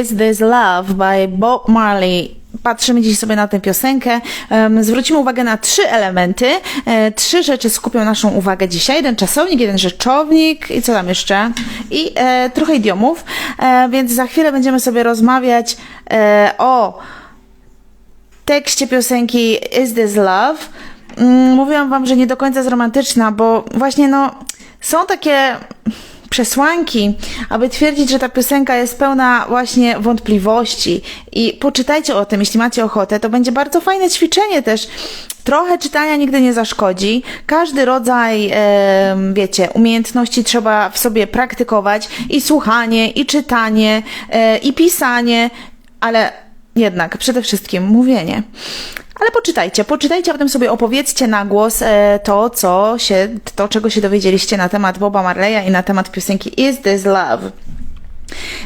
Is This Love by Bob Marley. Patrzymy dziś sobie na tę piosenkę. Zwrócimy uwagę na trzy elementy. E, trzy rzeczy skupią naszą uwagę dzisiaj. Jeden czasownik, jeden rzeczownik i co tam jeszcze? I e, trochę idiomów. E, więc za chwilę będziemy sobie rozmawiać o tekście piosenki Is This Love. Mm, Mówiłam wam, że nie do końca jest romantyczna, bo właśnie no są takie przesłanki, aby twierdzić, że ta piosenka jest pełna właśnie wątpliwości. I poczytajcie o tym, jeśli macie ochotę. To będzie bardzo fajne ćwiczenie też. Trochę czytania nigdy nie zaszkodzi. Każdy rodzaj, e, wiecie, umiejętności trzeba w sobie praktykować. I słuchanie, i czytanie, e, i pisanie, ale jednak przede wszystkim mówienie. Ale poczytajcie, poczytajcie, a potem sobie opowiedzcie na głos e, to, co się, to, czego się dowiedzieliście na temat Boba Marleya i na temat piosenki Is This Love.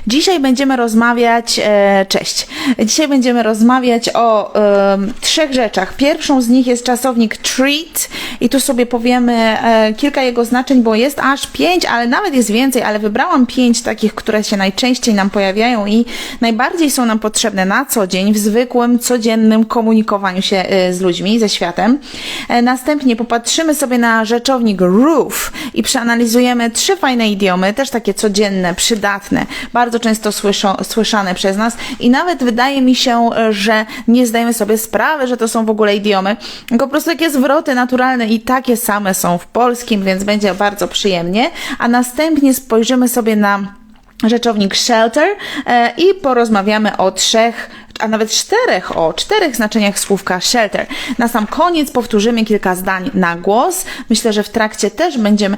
Dzisiaj będziemy rozmawiać, e, cześć, dzisiaj będziemy rozmawiać o e, trzech rzeczach. Pierwszą z nich jest czasownik treat i tu sobie powiemy e, kilka jego znaczeń, bo jest aż pięć, ale nawet jest więcej, ale wybrałam pięć takich, które się najczęściej nam pojawiają i najbardziej są nam potrzebne na co dzień w zwykłym, codziennym komunikowaniu się e, z ludźmi, ze światem. E, następnie popatrzymy sobie na rzeczownik roof i przeanalizujemy trzy fajne idiomy, też takie codzienne, przydatne, bardzo często słyszą, słyszane przez nas i nawet wydaje mi się, że nie zdajemy sobie sprawy, że to są w ogóle idiomy, po prostu takie zwroty naturalne i takie same są w polskim, więc będzie bardzo przyjemnie. A następnie spojrzymy sobie na rzeczownik shelter e, i porozmawiamy o trzech a nawet czterech, o czterech znaczeniach słówka shelter. Na sam koniec powtórzymy kilka zdań na głos. Myślę, że w trakcie też będziemy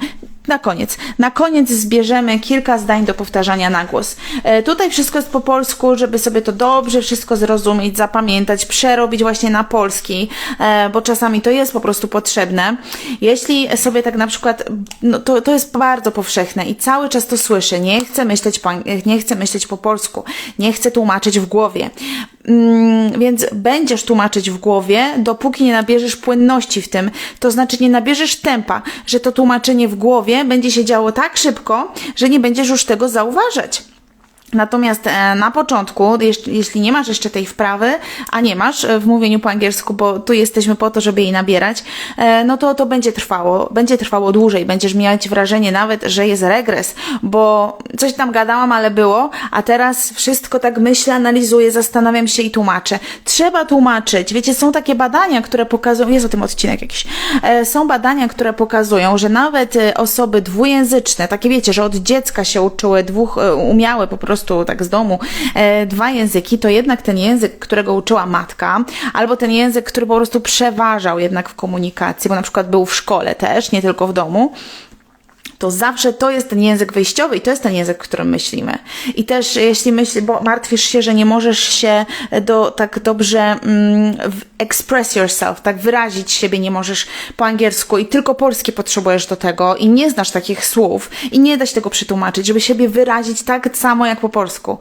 na koniec. Na koniec zbierzemy kilka zdań do powtarzania na głos. E, tutaj wszystko jest po polsku, żeby sobie to dobrze wszystko zrozumieć, zapamiętać, przerobić właśnie na polski, e, bo czasami to jest po prostu potrzebne. Jeśli sobie tak na przykład, no to, to jest bardzo powszechne i cały czas to słyszę, nie chcę myśleć po, nie chcę myśleć po polsku, nie chcę tłumaczyć w głowie. Mm, więc będziesz tłumaczyć w głowie, dopóki nie nabierzesz płynności w tym, to znaczy nie nabierzesz tempa, że to tłumaczenie w głowie będzie się działo tak szybko, że nie będziesz już tego zauważać. Natomiast e, na początku, jeśli nie masz jeszcze tej wprawy, a nie masz e, w mówieniu po angielsku, bo tu jesteśmy po to, żeby jej nabierać, e, no to to będzie trwało, będzie trwało dłużej. Będziesz mieć wrażenie nawet, że jest regres, bo coś tam gadałam, ale było, a teraz wszystko tak myślę, analizuję, zastanawiam się i tłumaczę. Trzeba tłumaczyć. Wiecie, są takie badania, które pokazują, jest o tym odcinek jakiś, są badania, które pokazują, że nawet osoby dwujęzyczne, takie wiecie, że od dziecka się uczyły, dwóch, umiały po prostu prostu tak z domu. E, dwa języki, to jednak ten język, którego uczyła matka, albo ten język, który po prostu przeważał jednak w komunikacji, bo na przykład był w szkole też, nie tylko w domu, to zawsze to jest ten język wyjściowy i to jest ten język, którym myślimy. I też jeśli myślisz, bo martwisz się, że nie możesz się do, tak dobrze mm, express yourself, tak wyrazić siebie nie możesz po angielsku i tylko polskie potrzebujesz do tego i nie znasz takich słów i nie da się tego przetłumaczyć, żeby siebie wyrazić tak samo jak po polsku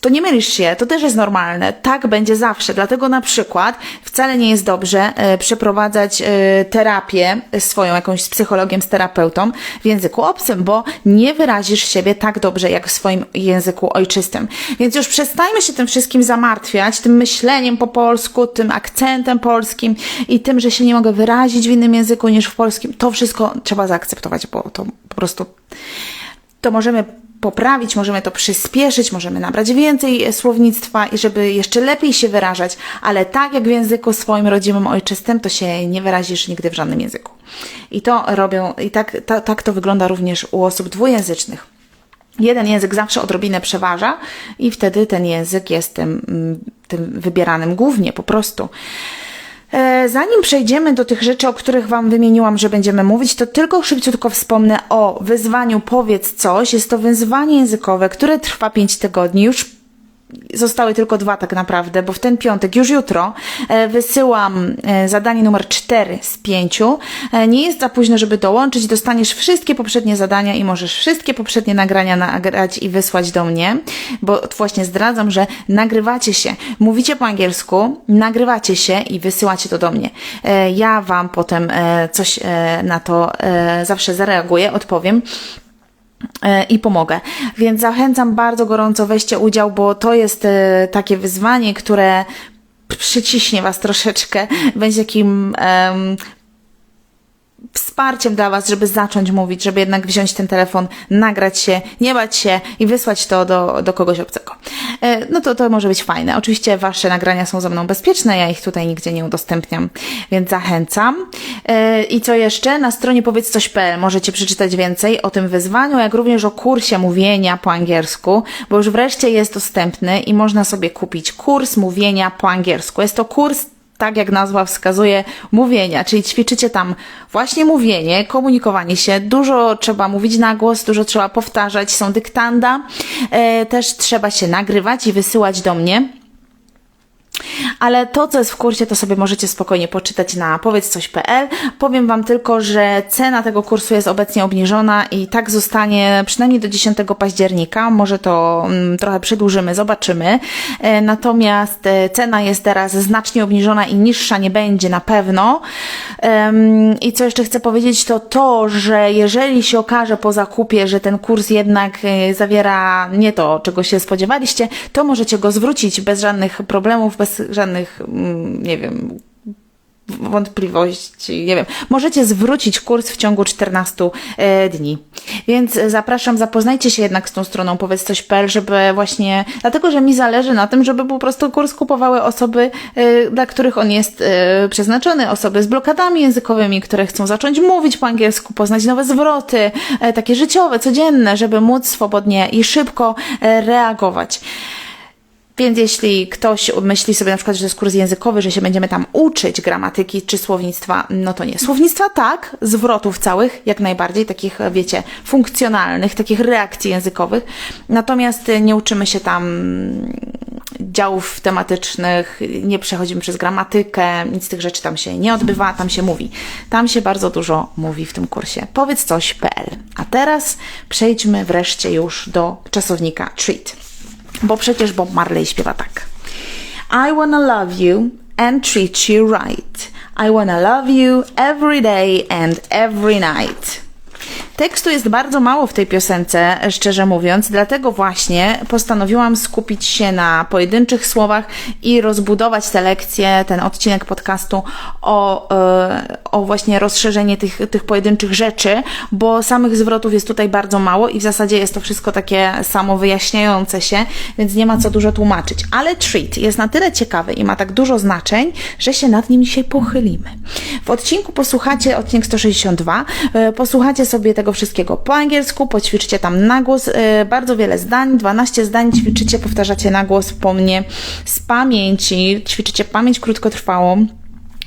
to nie mylisz się, to też jest normalne. Tak będzie zawsze. Dlatego na przykład wcale nie jest dobrze e, przeprowadzać e, terapię swoją jakąś z psychologiem, z terapeutą w języku obcym, bo nie wyrazisz siebie tak dobrze jak w swoim języku ojczystym. Więc już przestańmy się tym wszystkim zamartwiać, tym myśleniem po polsku, tym akcentem polskim i tym, że się nie mogę wyrazić w innym języku niż w polskim. To wszystko trzeba zaakceptować, bo to po prostu to możemy poprawić, możemy to przyspieszyć, możemy nabrać więcej słownictwa i żeby jeszcze lepiej się wyrażać, ale tak jak w języku swoim rodzimym ojczystym, to się nie wyrazisz nigdy w żadnym języku. I to robią, i tak, ta, tak to wygląda również u osób dwujęzycznych. Jeden język zawsze odrobinę przeważa i wtedy ten język jest tym, tym wybieranym głównie po prostu. E, zanim przejdziemy do tych rzeczy, o których Wam wymieniłam, że będziemy mówić, to tylko szybciutko wspomnę o wyzwaniu Powiedz coś. Jest to wyzwanie językowe, które trwa 5 tygodni. Już zostały tylko dwa tak naprawdę, bo w ten piątek, już jutro, e, wysyłam e, zadanie numer 4 z 5. E, nie jest za późno, żeby dołączyć. Dostaniesz wszystkie poprzednie zadania i możesz wszystkie poprzednie nagrania nagrać i wysłać do mnie, bo właśnie zdradzam, że nagrywacie się, mówicie po angielsku, nagrywacie się i wysyłacie to do mnie. Ja Wam potem coś na to zawsze zareaguję, odpowiem. E, i pomogę. Więc zachęcam bardzo gorąco, weźcie udział, bo to jest e, takie wyzwanie, które przyciśnie Was troszeczkę, będzie takim um, wsparciem dla Was, żeby zacząć mówić, żeby jednak wziąć ten telefon, nagrać się, nie bać się i wysłać to do, do kogoś obcego. E, no to to może być fajne. Oczywiście Wasze nagrania są ze mną bezpieczne, ja ich tutaj nigdzie nie udostępniam, więc zachęcam. E, I co jeszcze? Na stronie powiedz coś.pl możecie przeczytać więcej o tym wyzwaniu, jak również o kursie mówienia po angielsku, bo już wreszcie jest dostępny i można sobie kupić kurs mówienia po angielsku. Jest to kurs tak jak nazwa wskazuje, mówienia, czyli ćwiczycie tam właśnie mówienie, komunikowanie się, dużo trzeba mówić na głos, dużo trzeba powtarzać, są dyktanda, e, też trzeba się nagrywać i wysyłać do mnie. Ale to, co jest w kursie, to sobie możecie spokojnie poczytać na powiedz-coś.pl. Powiem Wam tylko, że cena tego kursu jest obecnie obniżona i tak zostanie przynajmniej do 10 października. Może to mm, trochę przedłużymy, zobaczymy. E, natomiast e, cena jest teraz znacznie obniżona i niższa nie będzie na pewno. I co jeszcze chcę powiedzieć, to to, że jeżeli się okaże po zakupie, że ten kurs jednak e, zawiera nie to, czego się spodziewaliście, to możecie go zwrócić bez żadnych problemów, bez żadnych, mm, nie wiem, wątpliwości, nie wiem. Możecie zwrócić kurs w ciągu 14 e, dni. Więc zapraszam, zapoznajcie się jednak z tą stroną powiedz coś.pl, żeby właśnie, dlatego, że mi zależy na tym, żeby po prostu kurs kupowały osoby, e, dla których on jest e, przeznaczony, osoby z blokadami językowymi, które chcą zacząć mówić po angielsku, poznać nowe zwroty, takie życiowe, codzienne, żeby móc swobodnie i szybko reagować. Więc jeśli ktoś myśli sobie na przykład, że to jest kurs językowy, że się będziemy tam uczyć gramatyki czy słownictwa, no to nie. Słownictwa tak, zwrotów całych, jak najbardziej, takich, wiecie, funkcjonalnych, takich reakcji językowych. Natomiast nie uczymy się tam działów tematycznych, nie przechodzimy przez gramatykę, nic z tych rzeczy tam się nie odbywa, tam się mówi. Tam się bardzo dużo mówi w tym kursie. Powiedz coś.pl. A teraz przejdźmy wreszcie już do czasownika treat. Bo przecież Bob Marley śpiewa tak. I wanna love you and treat you right. I wanna love you every day and every night. Tekstu jest bardzo mało w tej piosence, szczerze mówiąc, dlatego właśnie postanowiłam skupić się na pojedynczych słowach i rozbudować tę lekcję, ten odcinek podcastu o, e, o właśnie rozszerzenie tych, tych pojedynczych rzeczy, bo samych zwrotów jest tutaj bardzo mało i w zasadzie jest to wszystko takie samo wyjaśniające się, więc nie ma co dużo tłumaczyć. Ale treat jest na tyle ciekawy i ma tak dużo znaczeń, że się nad nim dzisiaj pochylimy. W odcinku posłuchacie, odcinek 162, e, posłuchacie sobie tego tego wszystkiego po angielsku, poćwiczcie tam na głos, y, bardzo wiele zdań, 12 zdań ćwiczycie, powtarzacie na głos po mnie z pamięci, ćwiczycie pamięć krótkotrwałą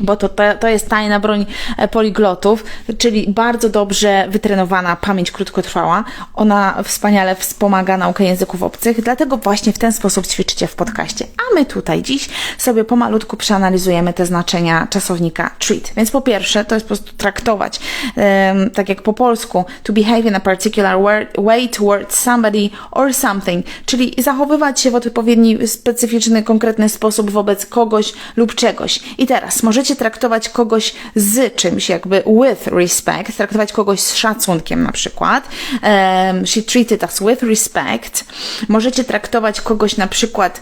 bo to, to, jest tajna broń e, poliglotów, czyli bardzo dobrze wytrenowana pamięć krótkotrwała. Ona wspaniale wspomaga naukę języków obcych, dlatego właśnie w ten sposób ćwiczycie w podcaście. A my tutaj dziś sobie pomalutku przeanalizujemy te znaczenia czasownika treat. Więc po pierwsze, to jest po prostu traktować, um, tak jak po polsku, to behave in a particular way towards somebody or something, czyli zachowywać się w odpowiedni, specyficzny, konkretny sposób wobec kogoś lub czegoś. I teraz możecie traktować kogoś z czymś, jakby with respect, traktować kogoś z szacunkiem na przykład. Um, she treated us with respect. Możecie traktować kogoś na przykład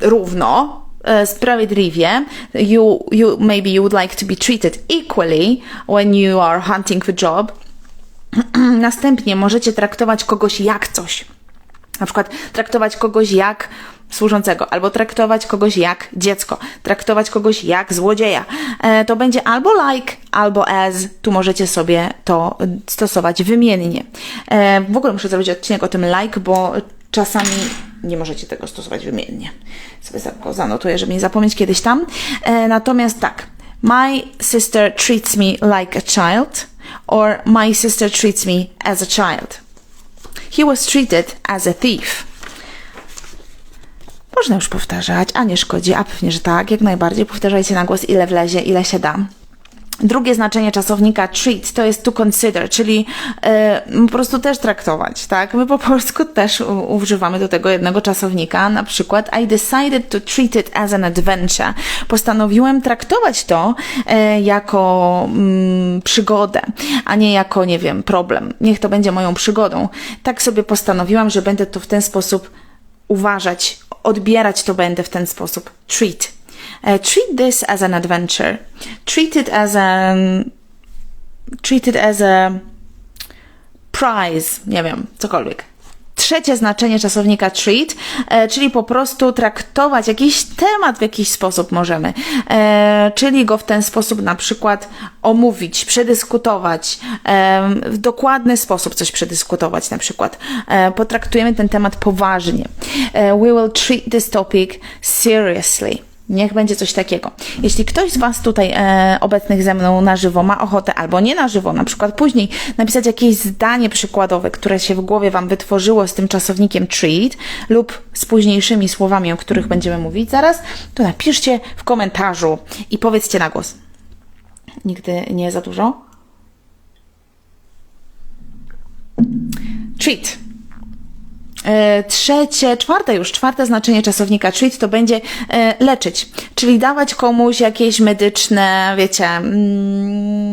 równo, e, sprawiedliwie. You, you, maybe you would like to be treated equally when you are hunting for job. Następnie możecie traktować kogoś jak coś. Na przykład traktować kogoś jak służącego, albo traktować kogoś jak dziecko, traktować kogoś jak złodzieja. E, to będzie albo like, albo as. Tu możecie sobie to stosować wymiennie. E, w ogóle muszę zrobić odcinek o tym like, bo czasami nie możecie tego stosować wymiennie. Sobie zanotuję, żeby nie zapomnieć kiedyś tam. E, natomiast tak. My sister treats me like a child, or my sister treats me as a child. He was treated as a thief. Można już powtarzać, a nie szkodzi, a pewnie, że tak, jak najbardziej. Powtarzajcie na głos, ile wlezie, ile się da. Drugie znaczenie czasownika treat to jest to consider, czyli e, po prostu też traktować, tak? My po polsku też u, używamy do tego jednego czasownika, na przykład I decided to treat it as an adventure. Postanowiłem traktować to e, jako mm, przygodę, a nie jako, nie wiem, problem. Niech to będzie moją przygodą. Tak sobie postanowiłam, że będę to w ten sposób uważać, odbierać to będę w ten sposób. Treat. Uh, treat this as an adventure. Treat it as a treat it as a prize. Nie wiem, cokolwiek. Trzecie znaczenie czasownika treat, e, czyli po prostu traktować jakiś temat w jakiś sposób możemy, e, czyli go w ten sposób na przykład omówić, przedyskutować, e, w dokładny sposób coś przedyskutować na przykład. Potraktujemy ten temat poważnie. We will treat this topic seriously. Niech będzie coś takiego. Jeśli ktoś z Was tutaj e, obecnych ze mną na żywo ma ochotę, albo nie na żywo, na przykład później napisać jakieś zdanie przykładowe, które się w głowie Wam wytworzyło z tym czasownikiem treat lub z późniejszymi słowami, o których będziemy mówić zaraz, to napiszcie w komentarzu i powiedzcie na głos. Nigdy nie za dużo? Treat. E, trzecie, czwarte już, czwarte znaczenie czasownika treat to będzie e, leczyć, czyli dawać komuś jakieś medyczne, wiecie, mm,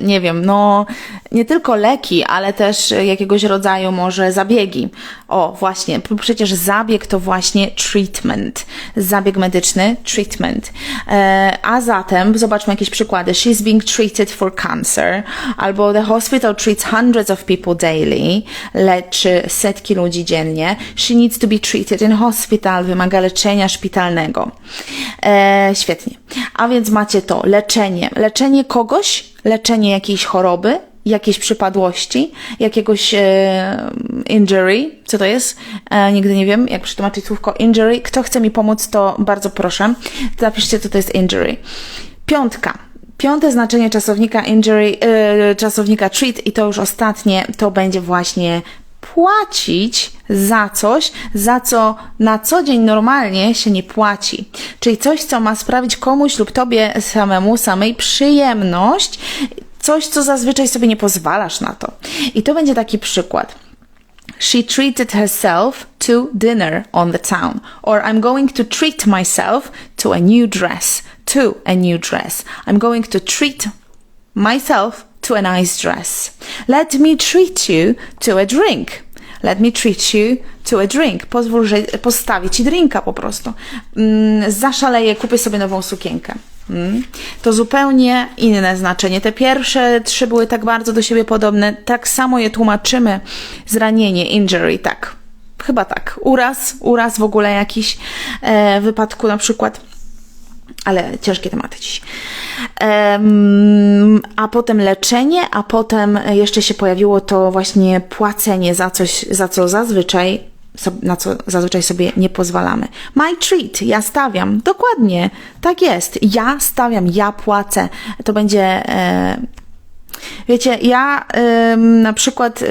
nie wiem, no nie tylko leki, ale też jakiegoś rodzaju może zabiegi. O, właśnie, przecież zabieg to właśnie treatment. Zabieg medyczny, treatment. E, a zatem, zobaczmy jakieś przykłady. She's being treated for cancer, albo the hospital treats hundreds of people daily, leczy setki ludzi dziennie. She needs to be treated in hospital, wymaga leczenia szpitalnego. E, świetnie. A więc macie to, leczenie. Leczenie kogoś, leczenie jakiejś choroby, jakiejś przypadłości, jakiegoś e, injury, co to jest? E, nigdy nie wiem, jak przetłumaczyć słówko injury. Kto chce mi pomóc, to bardzo proszę. Zapiszcie, co to jest injury. Piątka. Piąte znaczenie czasownika injury, e, czasownika treat i to już ostatnie, to będzie właśnie płacić za coś, za co na co dzień normalnie się nie płaci. Czyli coś, co ma sprawić komuś lub tobie samemu, samej przyjemność, coś, co zazwyczaj sobie nie pozwalasz na to. I to będzie taki przykład. She treated herself to dinner on the town. Or I'm going to treat myself to a new dress. To a new dress. I'm going to treat myself to a nice dress. Let me treat you to a drink. Let me treat you to a drink. Pozwól, że postawię ci drinka po prostu. Mm, zaszaleję, kupię sobie nową sukienkę. Mm. To zupełnie inne znaczenie. Te pierwsze trzy były tak bardzo do siebie podobne. Tak samo je tłumaczymy. Zranienie, injury, tak. Chyba tak. Uraz, uraz w ogóle jakiś e, wypadku na przykład ale ciężkie tematy dziś. A potem leczenie, a potem jeszcze się pojawiło to właśnie płacenie za coś, za co zazwyczaj na co zazwyczaj sobie nie pozwalamy. My treat, ja stawiam. Dokładnie, tak jest. Ja stawiam, ja płacę. To będzie. E, wiecie, ja na przykład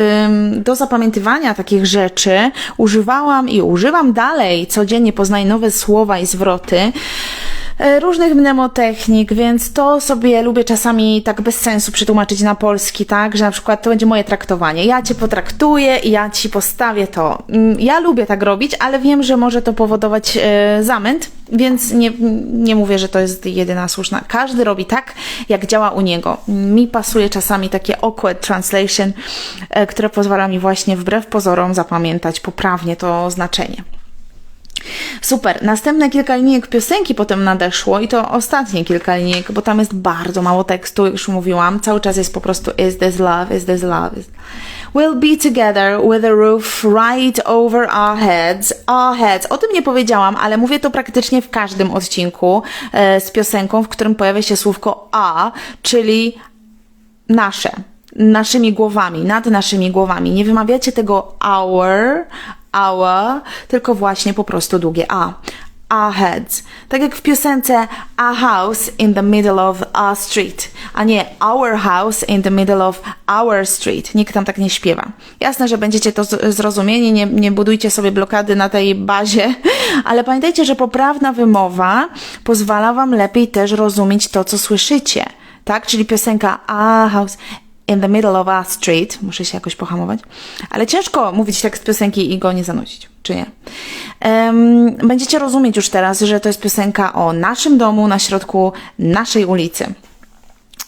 do zapamiętywania takich rzeczy używałam i używam dalej codziennie, poznaję nowe słowa i zwroty. E, różnych mnemotechnik, więc to sobie lubię czasami tak bez sensu przetłumaczyć na polski, tak, że na przykład to będzie moje traktowanie. Ja cię potraktuję i ja ci postawię to. Mm, ja lubię tak robić, ale wiem, że może to powodować e, zamęt, więc nie, nie mówię, że to jest jedyna słuszna. Każdy robi tak, jak działa u niego. Mi pasuje czasami takie awkward translation, e, które pozwala mi właśnie wbrew pozorom zapamiętać poprawnie to znaczenie. Super. Następne kilka linijek piosenki potem nadeszło i to ostatnie kilka linijek, bo tam jest bardzo mało tekstu, już mówiłam. Cały czas jest po prostu is this love, is this love. We'll be together with a roof right over our heads. Our heads. O tym nie powiedziałam, ale mówię to praktycznie w każdym odcinku e, z piosenką, w którym pojawia się słówko a, czyli nasze naszymi głowami, nad naszymi głowami. Nie wymawiacie tego our, our, tylko właśnie po prostu długie A. Our heads. Tak jak w piosence A house in the middle of a street, a nie Our house in the middle of our street. Nikt tam tak nie śpiewa. Jasne, że będziecie to zrozumieni, nie, nie budujcie sobie blokady na tej bazie, ale pamiętajcie, że poprawna wymowa pozwala Wam lepiej też rozumieć to, co słyszycie. Tak? Czyli piosenka A House in the middle of a street. Muszę się jakoś pohamować. Ale ciężko mówić tekst piosenki i go nie zanucić, czy nie? Um, będziecie rozumieć już teraz, że to jest piosenka o naszym domu na środku naszej ulicy.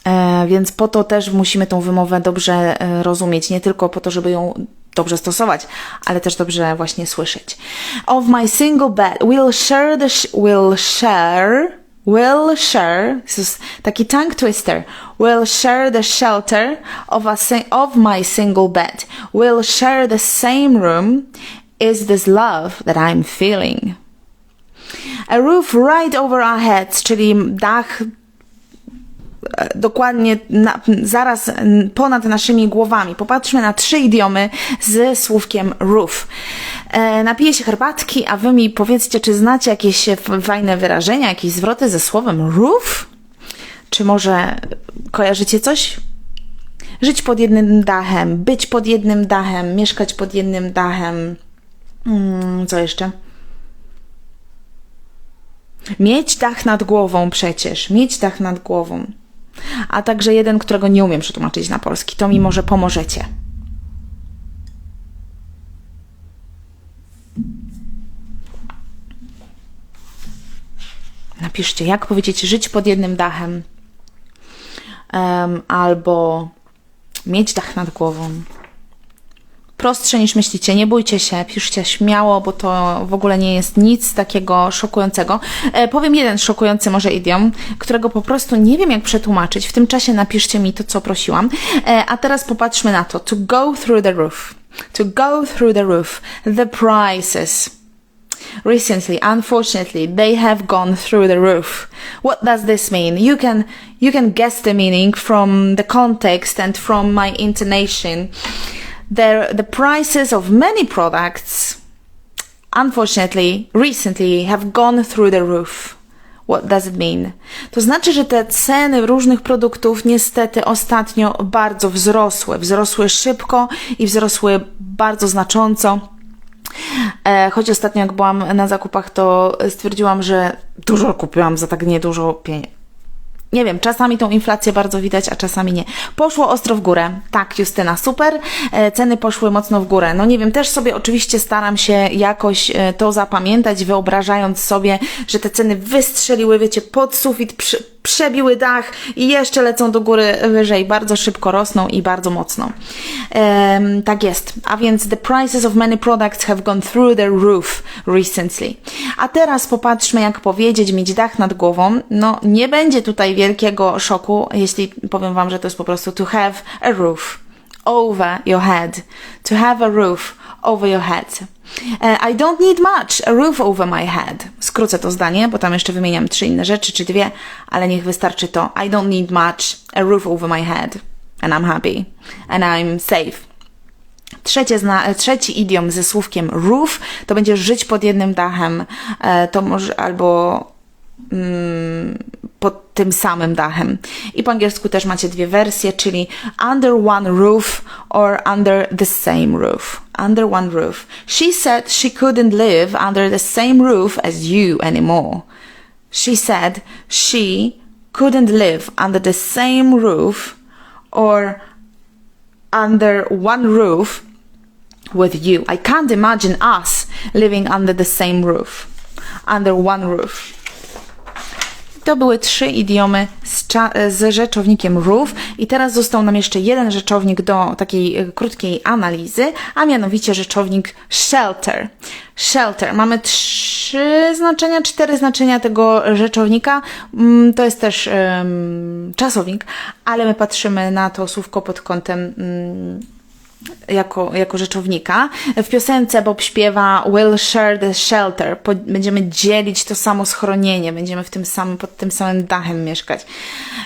E, więc po to też musimy tą wymowę dobrze e, rozumieć, nie tylko po to, żeby ją dobrze stosować, ale też dobrze właśnie słyszeć. Of my single bed, we'll share the, sh we'll share, we'll share, this is taki tongue twister, we'll share the shelter of, a of my single bed. We'll share the same room. Is this love that I'm feeling? A roof right over our heads, czyli dach dokładnie na, zaraz ponad naszymi głowami. Popatrzmy na trzy idiomy z słówkiem roof. E, napiję się herbatki, a wy mi powiedzcie, czy znacie jakieś fajne wyrażenia, jakieś zwroty ze słowem roof? Czy może kojarzycie coś? Żyć pod jednym dachem, być pod jednym dachem, mieszkać pod jednym dachem. Hmm, co jeszcze? Mieć dach nad głową przecież, mieć dach nad głową a także jeden, którego nie umiem przetłumaczyć na polski. To mi może pomożecie. Napiszcie, jak powiedzieć żyć pod jednym dachem um, albo mieć dach nad głową prostsze niż myślicie. Nie bójcie się, piszcie śmiało, bo to w ogóle nie jest nic takiego szokującego. E, powiem jeden szokujący może idiom, którego po prostu nie wiem jak przetłumaczyć. W tym czasie napiszcie mi to, co prosiłam. E, a teraz popatrzmy na to. To go through the roof. To go through the roof. The prices. recently unfortunately they have gone through the roof what does this mean you can you can guess the meaning from the context and from my intonation the, the prices of many products, unfortunately, recently have gone through the roof. What does it mean? To znaczy, że te ceny różnych produktów niestety ostatnio bardzo wzrosły. Wzrosły szybko i wzrosły bardzo znacząco. E, choć ostatnio jak byłam na zakupach, to stwierdziłam, że dużo kupiłam za tak niedużo pieniędzy nie wiem, czasami tą inflację bardzo widać, a czasami nie. Poszło ostro w górę. Tak, Justyna, super. E, ceny poszły mocno w górę. No nie wiem, też sobie oczywiście staram się jakoś e, to zapamiętać, wyobrażając sobie, że te ceny wystrzeliły, wiecie, pod sufit, przy, przebiły dach i jeszcze lecą do góry wyżej, bardzo szybko rosną i bardzo mocno. Um, tak jest. A więc the prices of many products have gone through the roof recently. A teraz popatrzmy, jak powiedzieć, mieć dach nad głową. No, nie będzie tutaj wielkiego szoku, jeśli powiem Wam, że to jest po prostu to have a roof over your head. To have a roof over your head. Uh, I don't need much, a roof over my head. Skrócę to zdanie, bo tam jeszcze wymieniam trzy inne rzeczy, czy dwie, ale niech wystarczy to. I don't need much, a roof over my head. And I'm happy. And I'm safe. Trzecie zna, trzeci idiom ze słówkiem roof to będzie żyć pod jednym dachem. E, to może albo pod tym samym dachem. I po angielsku też macie dwie wersje, czyli under one roof or under the same roof. Under one roof. She said she couldn't live under the same roof as you anymore. She said she couldn't live under the same roof or under one roof with you. I can't imagine us living under the same roof. Under one roof. To były trzy idiomy z, z, rzeczownikiem roof i teraz został nam jeszcze jeden rzeczownik do takiej y, krótkiej analizy, a mianowicie rzeczownik shelter. Shelter. Mamy trzy znaczenia, cztery znaczenia tego rzeczownika. Mm, to jest też um, czasownik, ale my patrzymy na to słówko pod kątem um, jako, jako rzeczownika. W piosence Bob śpiewa We'll share the shelter. Będziemy dzielić to samo schronienie, będziemy w tym samym, pod tym samym dachem mieszkać.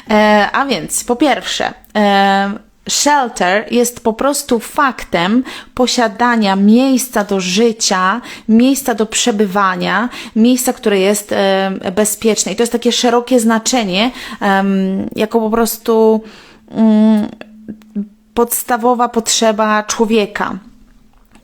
E, a więc, po pierwsze, e, Shelter jest po prostu faktem posiadania miejsca do życia, miejsca do przebywania, miejsca, które jest e, bezpieczne. I to jest takie szerokie znaczenie, e, jako po prostu. Mm, podstawowa potrzeba człowieka.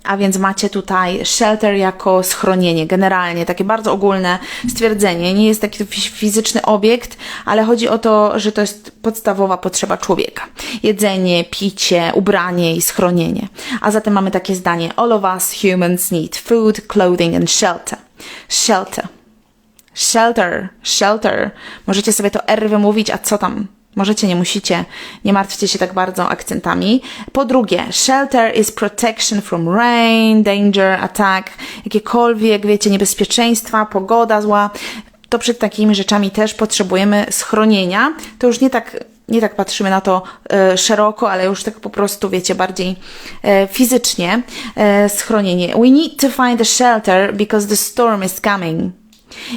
a więc macie tutaj shelter jako schronienie, generalnie takie bardzo ogólne stwierdzenie. Nie jest taki fizyczny obiekt, ale chodzi o to, że to jest podstawowa potrzeba człowieka. Jedzenie, picie, ubranie i schronienie. A zatem mamy takie zdanie: All of us humans need food, clothing and shelter. Shelter. Shelter, shelter. Możecie sobie to R wymówić, a co tam? Możecie, nie musicie, nie martwcie się tak bardzo akcentami. Po drugie, shelter is protection from rain, danger, attack, jakiekolwiek, wiecie, niebezpieczeństwa, pogoda zła. To przed takimi rzeczami też potrzebujemy schronienia. To już nie tak nie tak patrzymy na to e, szeroko, ale już tak po prostu, wiecie, bardziej e, fizycznie e, schronienie. We need to find a shelter because the storm is coming.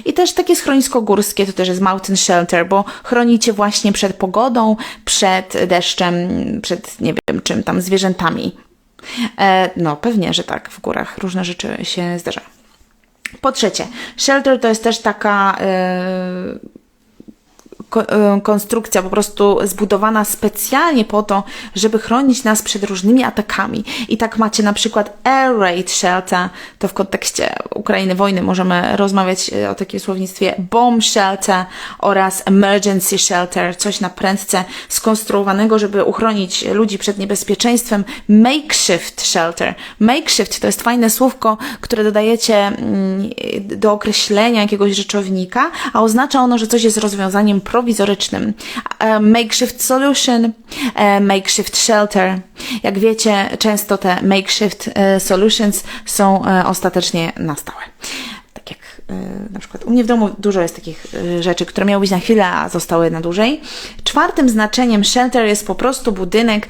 I też takie schronisko górskie to też jest mountain shelter, bo chronicie właśnie przed pogodą, przed deszczem, przed nie wiem czym tam, zwierzętami. E, no, pewnie, że tak, w górach różne rzeczy się zdarza. Po trzecie, shelter to jest też taka. E, Y, konstrukcja po prostu zbudowana specjalnie po to, żeby chronić nas przed różnymi atakami. I tak macie na przykład Air Raid Shelter, to w kontekście Ukrainy, wojny możemy rozmawiać y, o takim słownictwie Bomb Shelter oraz Emergency Shelter, coś na prędce skonstruowanego, żeby uchronić ludzi przed niebezpieczeństwem. Makeshift Shelter. Makeshift to jest fajne słówko, które dodajecie mm, do określenia jakiegoś rzeczownika, a oznacza ono, że coś jest rozwiązaniem problemów prowizorycznym. E, makeshift solution, e, makeshift shelter. Jak wiecie, często te makeshift e, solutions są ostatecznie na stałe. Na przykład u mnie w domu dużo jest takich rzeczy, które miały być na chwilę, a zostały na dłużej. Czwartym znaczeniem shelter jest po prostu budynek,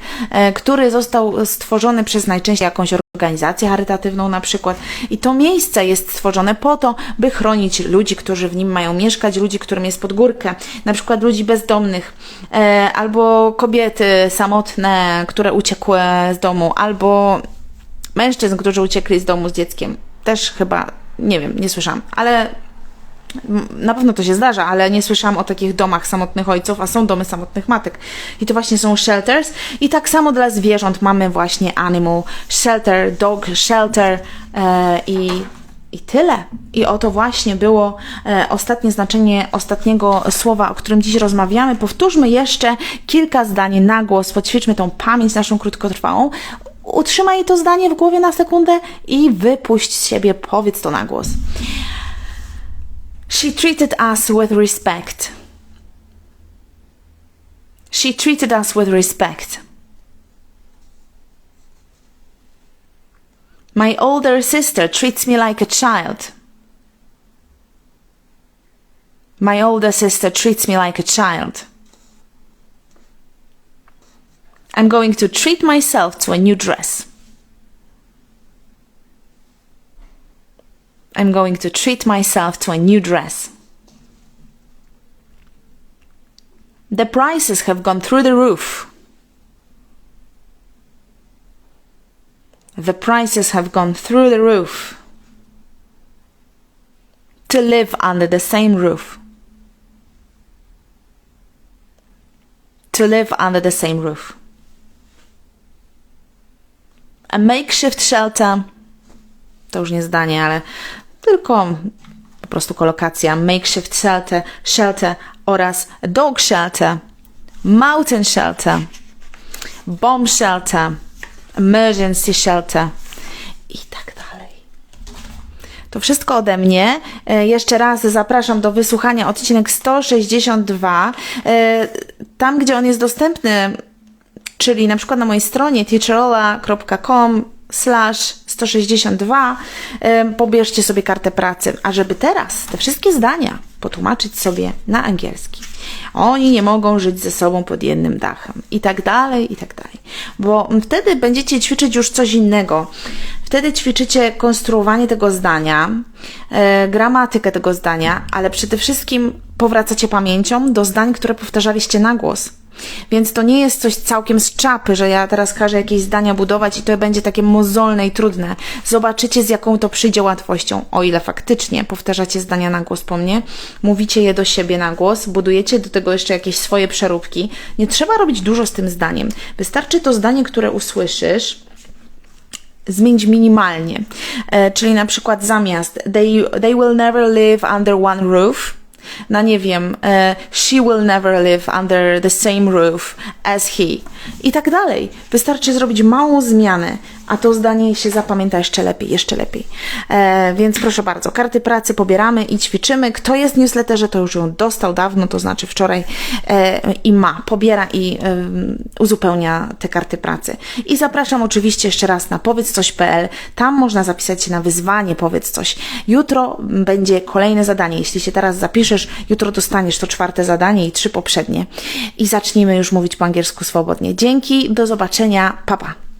który został stworzony przez najczęściej jakąś organizację charytatywną na przykład. I to miejsce jest stworzone po to, by chronić ludzi, którzy w nim mają mieszkać, ludzi, którym jest pod górkę, na przykład ludzi bezdomnych, e, albo kobiety samotne, które uciekły z domu, albo mężczyzn, którzy uciekli z domu z dzieckiem. Też chyba, nie wiem, nie słyszałam, ale na pewno to się zdarza, ale nie słyszałam o takich domach samotnych ojców, a są domy samotnych matek. I to właśnie są shelters. I tak samo dla zwierząt mamy właśnie animal shelter, dog shelter e, i i tyle. I oto właśnie było e, ostatnie znaczenie ostatniego słowa, o którym dziś rozmawiamy. Powtórzmy jeszcze kilka zdań na głos, poćwiczmy tą pamięć naszą krótkotrwałą. Utrzymaj to zdanie w głowie na sekundę i wypuść z siebie, powiedz to na głos. She treated us with respect. She treated us with respect. My older sister treats me like a child. My older sister treats me like a child. I'm going to treat myself to a new dress. I'm going to treat myself to a new dress. The prices have gone through the roof. The prices have gone through the roof. To live under the same roof. To live under the same roof. A makeshift shelter to już nie zdanie, ale tylko po prostu kolokacja makeshift shelter, shelter oraz dog shelter, mountain shelter, bomb shelter, emergency shelter i tak dalej. To wszystko ode mnie. E, jeszcze raz zapraszam do wysłuchania odcinek 162. E, tam, gdzie on jest dostępny, czyli na przykład na mojej stronie teacherola.com slash 162 pobierzcie sobie kartę pracy. A żeby teraz te wszystkie zdania potłumaczyć sobie na angielski. Oni nie mogą żyć ze sobą pod jednym dachem i tak dalej, i tak dalej. Bo wtedy będziecie ćwiczyć już coś innego. Wtedy ćwiczycie konstruowanie tego zdania, e, gramatykę tego zdania, ale przede wszystkim powracacie pamięcią do zdań, które powtarzaliście na głos. Więc to nie jest coś całkiem z czapy, że ja teraz każę jakieś zdania budować i to będzie takie mozolne i trudne. Zobaczycie, z jaką to przyjdzie łatwością, o ile faktycznie powtarzacie zdania na głos po mnie, mówicie je do siebie na głos, budujecie do tego jeszcze jakieś swoje przeróbki. Nie trzeba robić dużo z tym zdaniem. Wystarczy to zdanie, które usłyszysz, zmienić minimalnie. E, czyli na przykład zamiast they, they will never live under one roof, na nie wiem, e, she will never live under the same roof as he i tak dalej. Wystarczy zrobić małą zmianę, a to zdanie się zapamięta jeszcze lepiej, jeszcze lepiej. E, więc proszę bardzo, karty pracy pobieramy i ćwiczymy. Kto jest w newsletterze, to już ją dostał dawno, to znaczy wczoraj e, i ma, pobiera i e, uzupełnia te karty pracy. I zapraszam oczywiście jeszcze raz na powiedz-coś.pl. Tam można zapisać się na wyzwanie Powiedz Coś. Jutro będzie kolejne zadanie. Jeśli się teraz zapiszesz, jutro dostaniesz to czwarte zadanie i trzy poprzednie. I zacznijmy już mówić po angielsku swobodnie. Dzięki, do zobaczenia, papa. Pa.